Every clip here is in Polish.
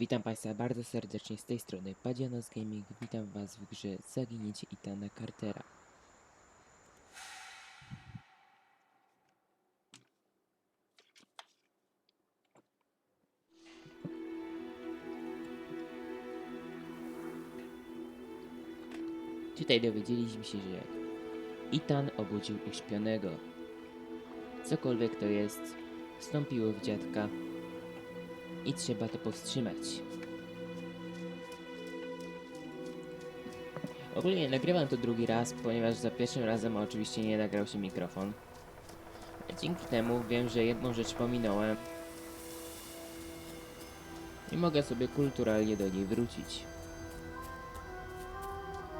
Witam Państwa bardzo serdecznie z tej strony Padzianos Gaming. Witam Was w grze Zaginięcie Itana Cartera. Tutaj dowiedzieliśmy się, że Itan obudził uśpionego. Cokolwiek to jest, wstąpiło w dziadka i trzeba to powstrzymać. Ogólnie nagrywam to drugi raz, ponieważ za pierwszym razem oczywiście nie nagrał się mikrofon. Dzięki temu wiem, że jedną rzecz pominąłem i mogę sobie kulturalnie do niej wrócić.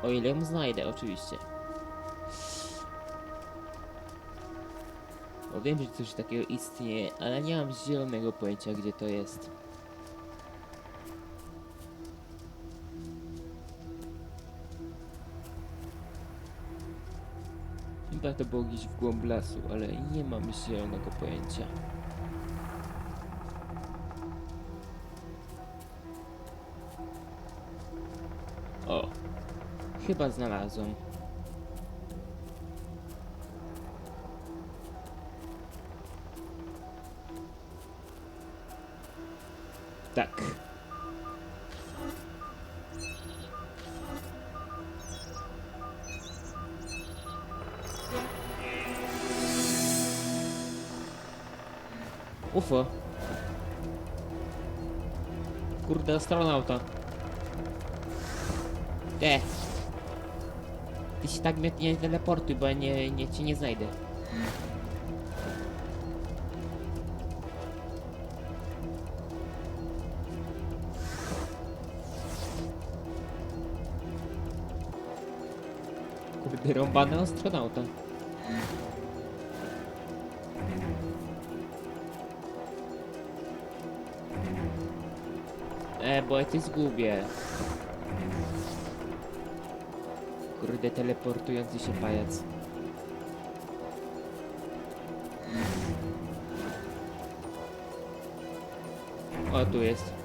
O ile ją znajdę, oczywiście. Bo wiem, że coś takiego istnieje, ale nie mam zielonego pojęcia, gdzie to jest. Chyba to było gdzieś w głąb lasu, ale nie mam zielonego pojęcia. O, chyba znalazłem. UFO. Kurde, astronauta. E. Ty się tak mnie nie teleportuj, bo ja nie, nie, cię nie znajdę. Kurde, rąbany astronauta. E, bo ja cię zgubię. Kurde, teleportujący się pajac. O, tu jest.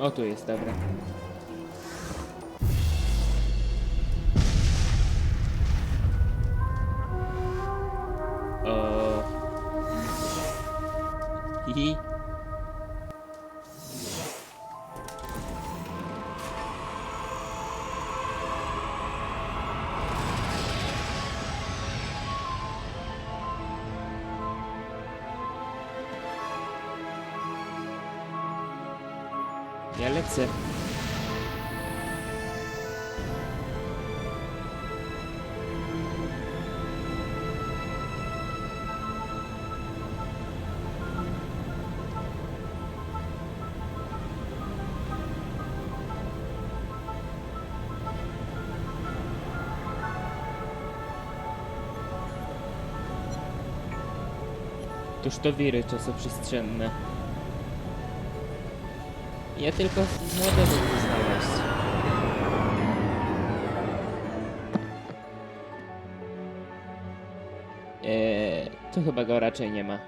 O, tu jest, dobra. Ja lecę. Toż to wiry czasoprzestrzenne. Ja tylko chcę znaleźć. Eee, tu chyba go raczej nie ma.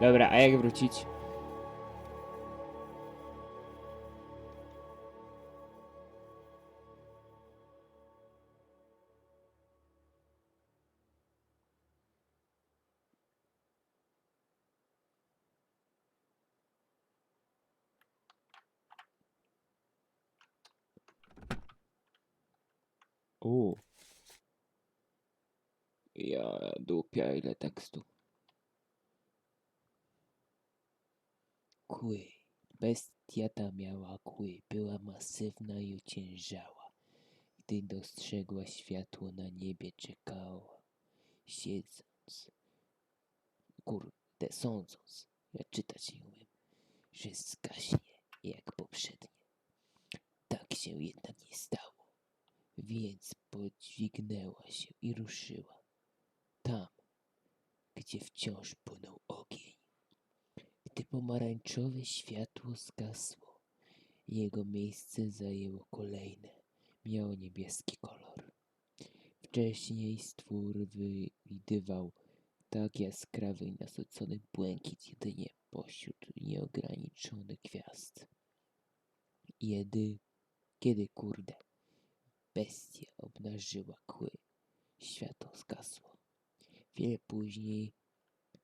Dobra, a jak wrócić? U. Ja dupia ile tekstu. Kły. Bestia ta miała kły, była masywna i ociężała. Gdy dostrzegła światło na niebie, czekała, siedząc. Kurde, sądząc. Ja czytać nie umiem. że zgaśnie jak poprzednie. Tak się jednak nie stało, więc podźwignęła się i ruszyła. Tam, gdzie wciąż płynął ogień. Gdy pomarańczowe światło zgasło, jego miejsce zajęło kolejne, miało niebieski kolor. Wcześniej stwór wywidywał tak jaskrawy i nasycony błękit jedynie pośród nieograniczonych gwiazd. Jedy, kiedy kurde, bestia obnażyła kły, światło zgasło. Chwilę później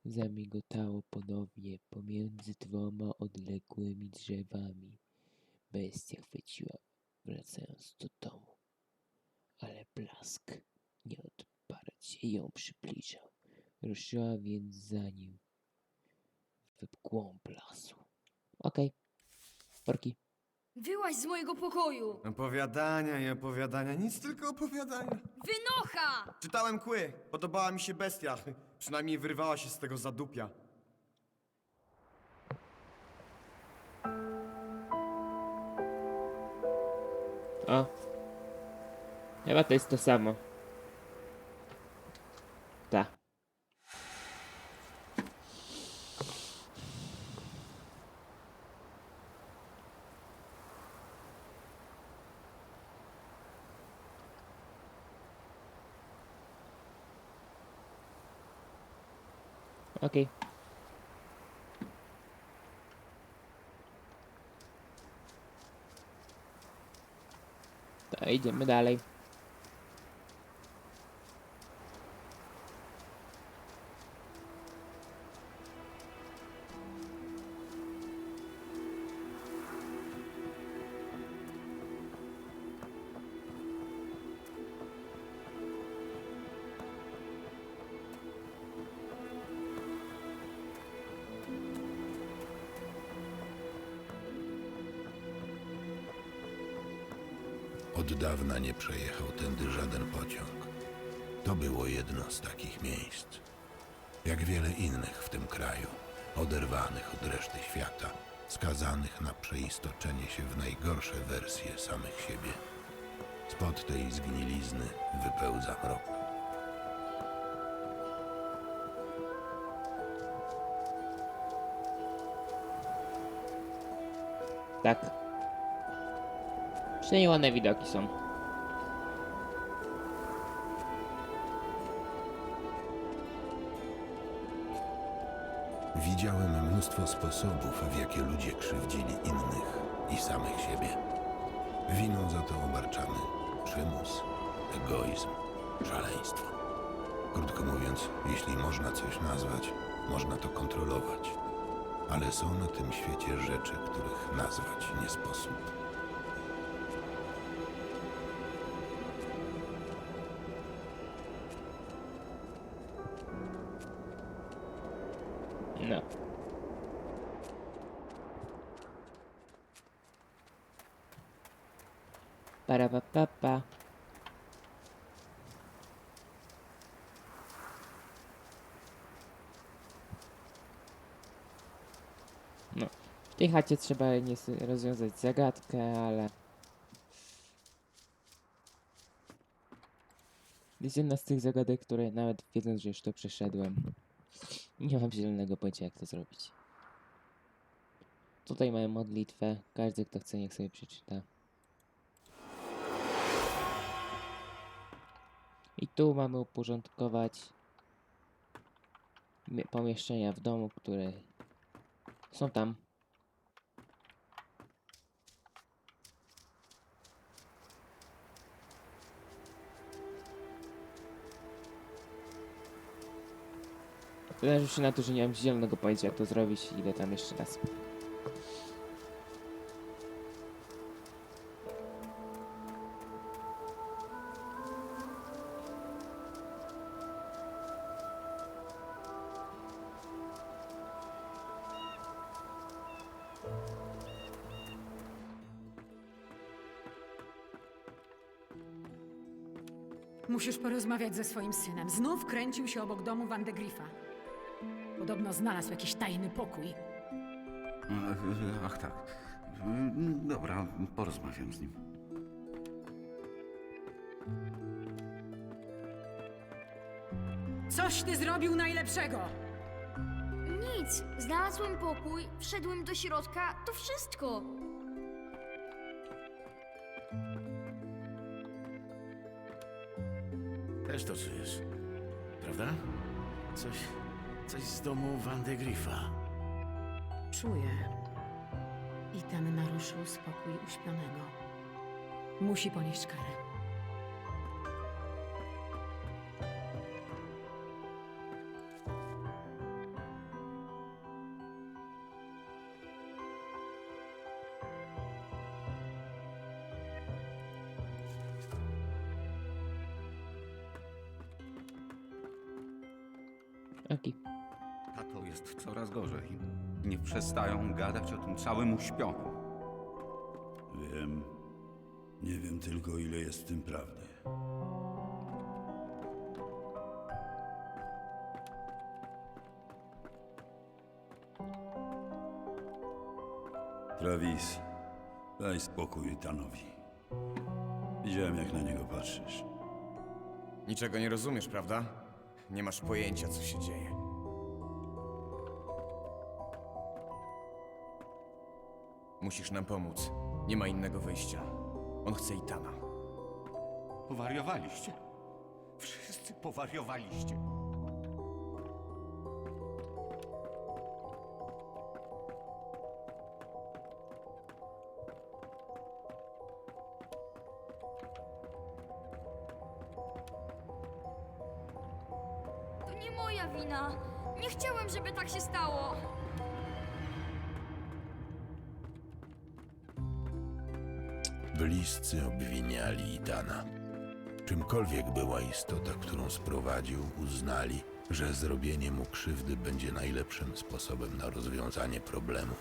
zamigotało ponownie pomiędzy dwoma odległymi drzewami. Bestia chwyciła, wracając do domu. Ale blask nieodparcie ją przybliżał. Ruszyła więc za nim w głąb lasu. Okej. Porki. Wyłaź z mojego pokoju! Opowiadania i opowiadania, nic tylko opowiadania. Wynocha! Czytałem kły, podobała mi się bestia. Przynajmniej wyrwała się z tego zadupia. O. Chyba to jest to samo. Okej. To idziemy dalej. Od dawna nie przejechał tędy żaden pociąg. To było jedno z takich miejsc. Jak wiele innych w tym kraju, oderwanych od reszty świata, skazanych na przeistoczenie się w najgorsze wersje samych siebie. Spod tej zgnilizny wypełza mrok. Tak. Przynajmniej ładne widoki są. Widziałem mnóstwo sposobów, w jakie ludzie krzywdzili innych i samych siebie. Winą za to obarczamy przymus, egoizm, szaleństwo. Krótko mówiąc, jeśli można coś nazwać, można to kontrolować. Ale są na tym świecie rzeczy, których nazwać nie sposób. No. W tej chacie trzeba nies- rozwiązać zagadkę, ale... Jest jedna z tych zagadek, które nawet wiedząc, że już to przeszedłem, nie mam zielonego pojęcia, jak to zrobić. Tutaj mamy modlitwę. Każdy, kto chce, niech sobie przeczyta. I tu mamy uporządkować mie- pomieszczenia w domu, które są tam. Zależy na to, że nie mam zielonego pojęcia, jak to zrobić. Idę tam jeszcze raz. Musisz porozmawiać ze swoim synem. Znów kręcił się obok domu Van de Griffa. Podobno znalazł jakiś tajny pokój. Ach tak. Dobra, porozmawiam z nim. Coś ty zrobił najlepszego! Nic. Znalazłem pokój, wszedłem do środka, to wszystko. Też to czujesz, prawda? Coś, coś z domu Van de Griffa. Czuję. I ten naruszył spokój uśpionego. Musi ponieść karę. Aki. Tato jest coraz gorzej. Nie przestają gadać o tym całym uśpionym. Wiem. Nie wiem tylko, ile jest w tym prawdy. Travis, daj spokój Tanowi. Widziałem, jak na niego patrzysz. Niczego nie rozumiesz, prawda? Nie masz pojęcia, co się dzieje. Musisz nam pomóc. Nie ma innego wyjścia. On chce Itana. Powariowaliście. Wszyscy powariowaliście. Moja wina. Nie chciałem, żeby tak się stało. Bliscy obwiniali Idana. Czymkolwiek była istota, którą sprowadził, uznali, że zrobienie mu krzywdy będzie najlepszym sposobem na rozwiązanie problemu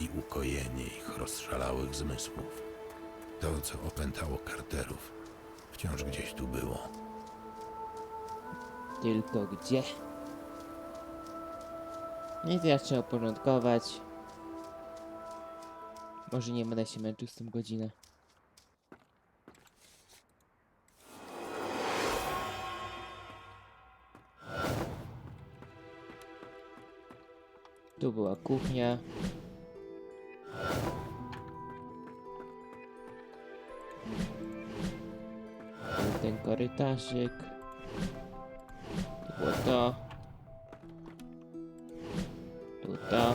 i ukojenie ich rozszalałych zmysłów. To, co opętało Carterów, wciąż gdzieś tu było. Tylko gdzie? No i trzeba uporządkować. Może nie będę się męczył z tym godzinę. Tu była kuchnia. Ten korytarzyk. To. Tu to.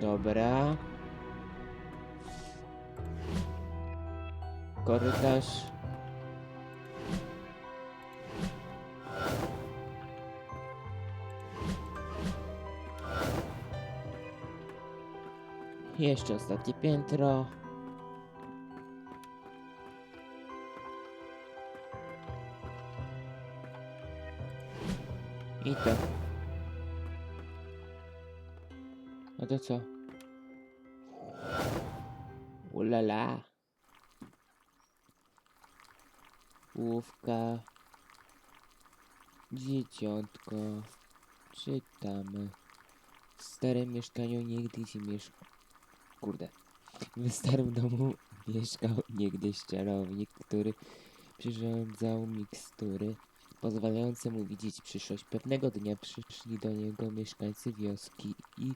Dobra. Korytarz. Jeszcze ostatnie piętro. I to. A to co? Ulala. Główka. Dzieciątko. Czytamy. W starym mieszkaniu niegdyś mieszkał. Kurde. W starym domu mieszkał niegdyś czarownik, który przyrządzał mikstury pozwalające mu widzieć przyszłość. Pewnego dnia przyszli do niego mieszkańcy wioski i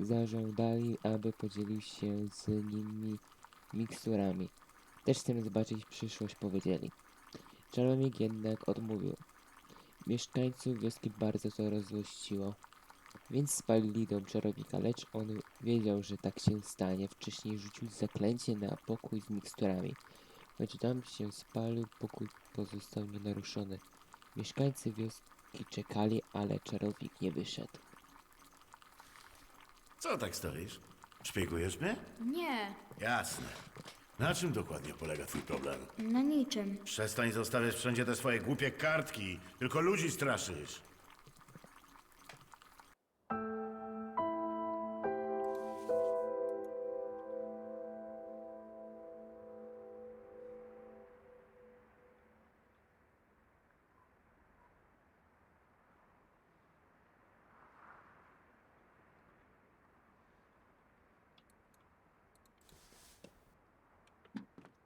zażądali, aby podzielił się z nimi miksturami. Też chcemy zobaczyć przyszłość, powiedzieli. Czarownik jednak odmówił. Mieszkańców wioski bardzo to rozłościło, więc spalili dom czarownika, lecz on wiedział, że tak się stanie. Wcześniej rzucił zaklęcie na pokój z miksturami. Choć dom się spalił, pokój pozostał nienaruszony. Mieszkańcy wioski czekali, ale czarownik nie wyszedł. Co tak stoisz? Szpiegujesz mnie? Nie, Jasne. Na czym dokładnie polega twój problem? na niczym. Przestań zostawiać wszędzie te swoje głupie kartki. Tylko ludzi straszysz.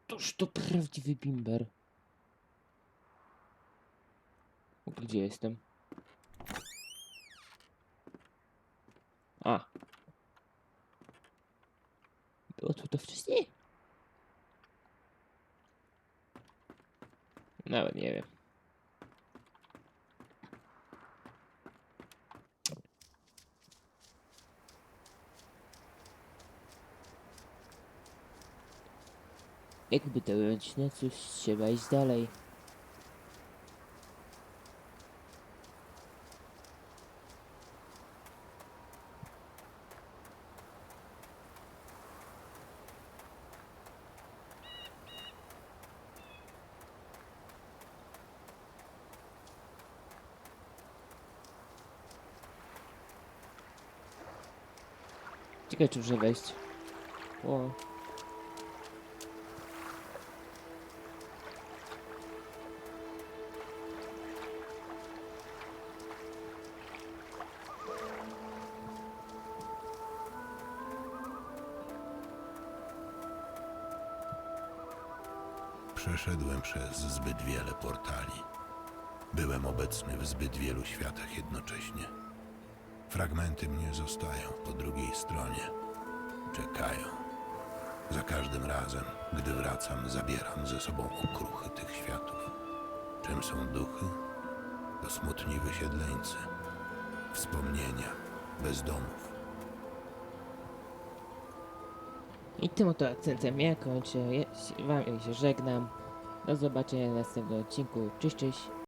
Toż to prawdziwy bimber. Gdzie jestem? A. Było tu to wcześniej? Nawet nie wiem. Jakby to ująć, no cóż, trzeba iść dalej. Ciekawe, czy wejść. O. wiele portali. Byłem obecny w zbyt wielu światach jednocześnie. Fragmenty mnie zostają po drugiej stronie. Czekają. Za każdym razem, gdy wracam, zabieram ze sobą okruchy tych światów. Czym są duchy? To smutni wysiedleńcy. Wspomnienia bezdomów. I tym oto akcentem ja kończę. Ja się, wam się żegnam. Do zobaczenia w następnym odcinku. Cześć, cześć.